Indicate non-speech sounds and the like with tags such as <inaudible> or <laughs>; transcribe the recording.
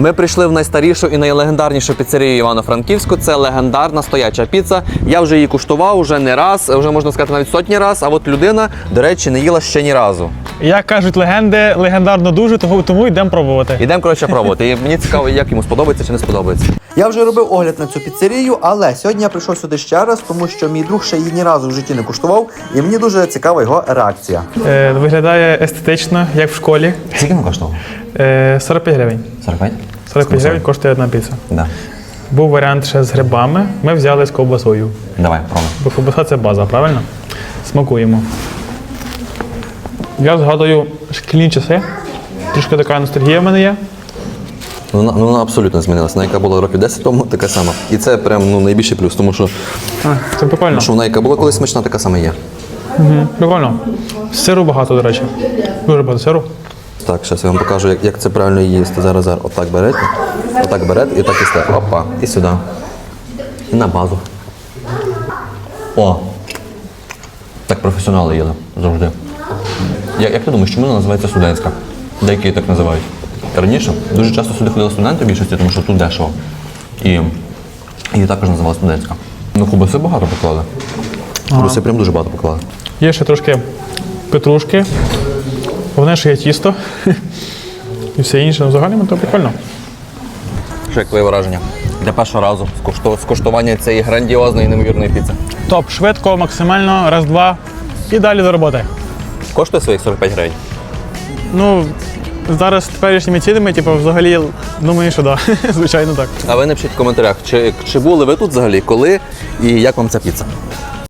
Ми прийшли в найстарішу і найлегендарнішу піцерію Івано-Франківську. Це легендарна стояча піца. Я вже її куштував вже не раз, вже можна сказати навіть сотні раз. А от людина, до речі, не їла ще ні разу. Як кажуть легенди, легендарно дуже, того- тому йдемо пробувати. Ідемо коротше пробувати. І мені цікаво, як йому сподобається чи не сподобається. Я вже робив огляд на цю піцерію, але сьогодні я прийшов сюди ще раз, тому що мій друг ще її ні разу в житті не куштував, і мені дуже цікава його реакція. Е, виглядає естетично, як в школі. Скільки він коштував? Е, 45 гривень. 45? 45 гривень коштує одна піца. Да. Був варіант ще з грибами. Ми взяли з ковбасою. Давай, пробуй. Бо ковбаса це база, правильно? Смакуємо. Я згадую шкільні часи. Трішки така ностальгія в мене є. Ну, Вона, ну, вона абсолютно змінилася. Вона, яка була років 10 тому, така сама. І це прям ну, найбільший плюс, тому що, А, це прикольно. що вона, яка була колись смачна, така сама є. Прикольно. Сиру багато, до речі. Дуже багато сиру. Так, зараз я вам покажу, як, як це правильно їсти. Зараз, зараз. Отак берете, отак берете і так їсте. Опа, і сюди. І на базу. О! Так професіонали їли завжди. Як, як ти думаєш, чому вона називається студентська? Деякі її так називають. Раніше дуже часто сюди ходили студенти в більшості, тому що тут дешево. І її також називали студентська. Ну, кубаси багато поклали. Кубаси прям дуже багато поклали. Є ще трошки петрушки. Головне, що є тісто. І все інше. Ну, взагалі то прикольно. Що як твоє враження? Для першого разу скушту- скуштування цієї грандіозної неймовірної піци. Топ, швидко, максимально, раз-два. І далі до роботи. Коштує своїх 45 гривень. Ну, зараз з теперішніми цінами, типу, взагалі, думаю, що так. Да. <laughs> Звичайно, так. А ви напишіть в коментарях, чи, чи були ви тут взагалі, коли і як вам ця піца?